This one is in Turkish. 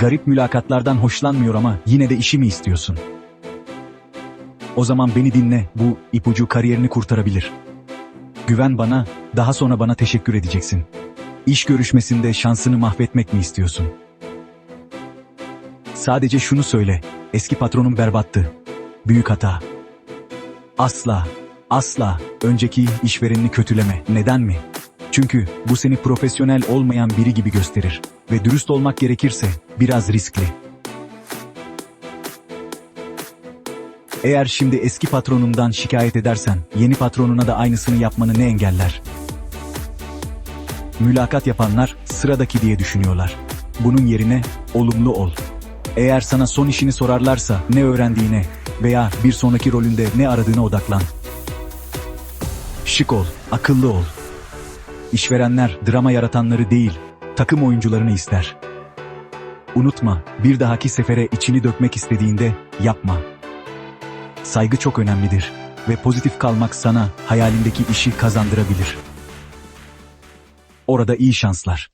Garip mülakatlardan hoşlanmıyor ama yine de işi mi istiyorsun? O zaman beni dinle, bu ipucu kariyerini kurtarabilir. Güven bana, daha sonra bana teşekkür edeceksin. İş görüşmesinde şansını mahvetmek mi istiyorsun? Sadece şunu söyle, eski patronum berbattı. Büyük hata. Asla, asla önceki işverenini kötüleme. Neden mi? Çünkü bu seni profesyonel olmayan biri gibi gösterir ve dürüst olmak gerekirse biraz riskli. Eğer şimdi eski patronundan şikayet edersen, yeni patronuna da aynısını yapmanı ne engeller? Mülakat yapanlar sıradaki diye düşünüyorlar. Bunun yerine olumlu ol. Eğer sana son işini sorarlarsa ne öğrendiğine veya bir sonraki rolünde ne aradığına odaklan. Şık ol, akıllı ol. İşverenler drama yaratanları değil, takım oyuncularını ister. Unutma, bir dahaki sefere içini dökmek istediğinde yapma. Saygı çok önemlidir ve pozitif kalmak sana hayalindeki işi kazandırabilir. Orada iyi şanslar.